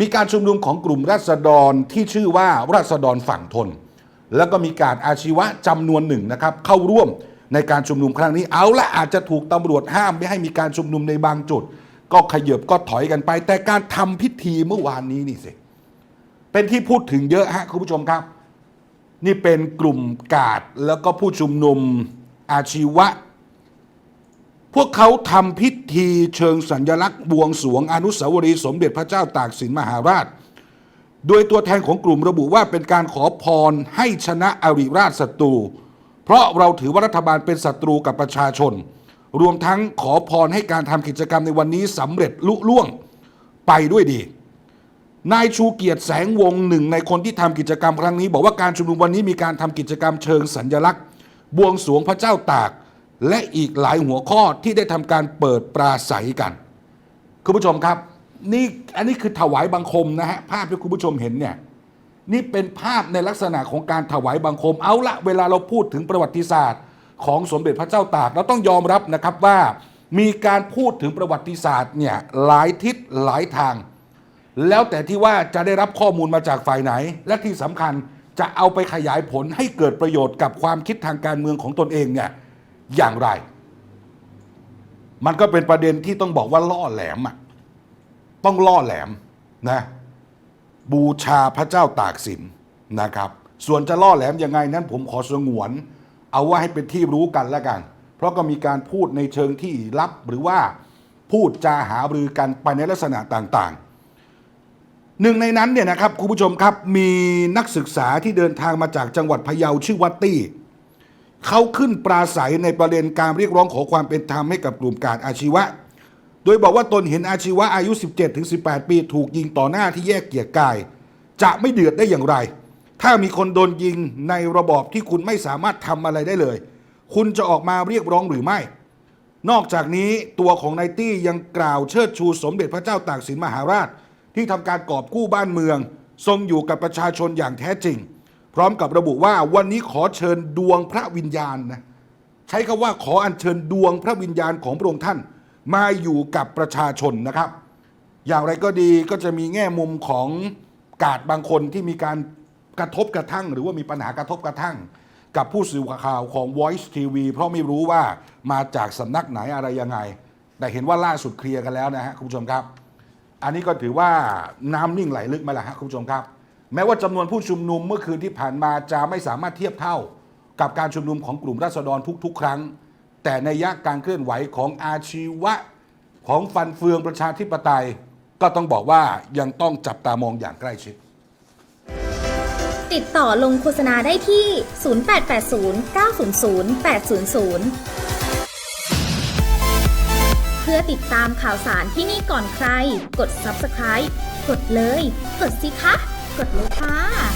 มีการชุมนุมของกลุ่มราษฎรที่ชื่อว่าราษฎรฝั่งทน แล้วก็มีการอาชีวะจำนวนหนึ่งนะครับเข้าร่วมในการชุมนุมครั้งนี้เอาละอาจจะถูกตำรวจห้ามไม่ให้มีการชุมนุมในบางจุด ก็ขยบก็ถอยกันไป แต่การทำพิธีเมื่อวานนี้นี่สิเป็นที่พูดถึงเยอะฮะคุณผู้ชมครับ นี่เป็นกลุ่มกาดแล้วก็ผู้ชุมนุมอาชีวะ วกเขาทำพิธีเชิงสัญลักษณ์บวงสรวงอนุสาวรีย์สมเด็จพระเจ้าตากสินมหาราช โดยตัวแทนของกลุ่มระบุว่าเป็นการขอพรให้ชนะอริราชศัตรู เพราะเราถือว่ารัฐบาลเป็นศัตรูกับประชาชน รวมทั้งขอพรให้การทำกิจกรรมในวันนี้สำเร็จลุล่วงไปด้วยดี นายชูเกียรติแสงวงหนึ่งในคนที่ทำกิจกรรมครั้งนี้ บอกว่าการชุมนุมวันนี้มีการทำกิจกรรมเชิงสัญลักษณ์ บวงสรวงพระเจ้าตาก และอีกหลายหัวข้อที่ได้ทำการเปิดปราศัยกันคุณผู้ชมครับ นี่อันนี้คือถวายบังคมนะฮะภาพที่คุณผู้ชมเห็นเนี่ยนี่เป็นภาพในลักษณะของการถวายบังคมเอาละเวลาเราพูดถึงประวัติศาสตร์ ของสมเด็จพระเจ้าตาก เราต้องยอมรับนะครับว่ามีการพูดถึงประวัติศาสตร์เนี่ยหลายทิศหลายทาง แล้วแต่ที่ว่าจะได้รับข้อมูลมาจากฝ่ายไหน และที่สำคัญจะเอาไปขยายผลให้เกิดประโยชน์กับความคิดทางการเมืองของตนเองเนี่ย อย่างไร มันก็เป็นประเด็นที่ต้องบอกว่าล่อแหลมอะต้องล่อแหลมนะบูชาพระเจ้าตากสินนะครับ ส่วนจะล่อแหลมยังไงนั้นผมขอสงวน เอาว่าให้เป็นที่รู้กันแล้วกัน เพราะก็มีการพูดในเชิงที่ลับหรือว่าพูดจาหาบรือกันไปในลักษณะต่างๆ หนึ่งในนั้นเนี่ยนะครับคุณผู้ชมครับมีนักศึกษาที่เดินทางมาจากจังหวัดพะเยาชื่อวัตตี้ เขาขึ้นปราศัยในประเด็นการเรียกร้องขอความเป็นธรรมให้กับกลุ่มการอาชีวะ โดยบอกว่าตนเห็นอาชีวะอายุ 17-18 ปี ถูกยิงต่อหน้าที่แยกเกียรกาย จะไม่เดือดได้อย่างไร ถ้ามีคนโดนยิงในระบอบที่คุณไม่สามารถทำอะไรได้เลย คุณจะออกมาเรียกร้องหรือไม่ นอกจากนี้ตัวของนายตี้ยังกล่าวเชิดชูสมเด็จพระเจ้าตากสินมหาราช ที่ทำการกอบกู้บ้านเมือง ทรงอยู่กับประชาชนอย่างแท้จริง ร้อมกับระบุว่าวันนี้ขอเชิญดวงพระวิญญาณนะใช้คำว่าขออัญเชิญดวงพระวิญญาณของพระองค์ท่าน มาอยู่กับประชาชนนะครับ อย่างไรก็ดีก็จะมีแง่มุมของกาดบางคนที่มีการกระทบกระทั่ง หรือว่ามีปัญหากระทบกระทั่ง กับผู้สื่อข่าวของ Voice TV เพราะไม่รู้ว่ามาจากสำนักไหนอะไรยังไง แต่เห็นว่าล่าสุดเคลียร์กันแล้วนะฮะคุณผู้ชมครับ อันนี้ก็ถือว่าน้ำนิ่งไหลลึกมาแล้วฮะคุณผู้ชมครับ แม้ว่าจำนวนผู้ชุมนุมเมื่อคืนที่ผ่านมาจะไม่สามารถเทียบเท่า กับการชุมนุมของกลุ่มราษฎรทุกๆ ครั้ง แต่ในยะการเคลื่อนไหวของอาชีวะของฟันเฟืองประชาธิปไตย ก็ต้องบอกว่ายังต้องจับตามองอย่างใกล้ชิด ติดต่อลงโฆษณาได้ที่ 0880 900 800 เพื่อติดตามข่าวสารที่นี่ก่อนใคร กด subscribe กดเลย กดสิคะ กดเลยค่ะ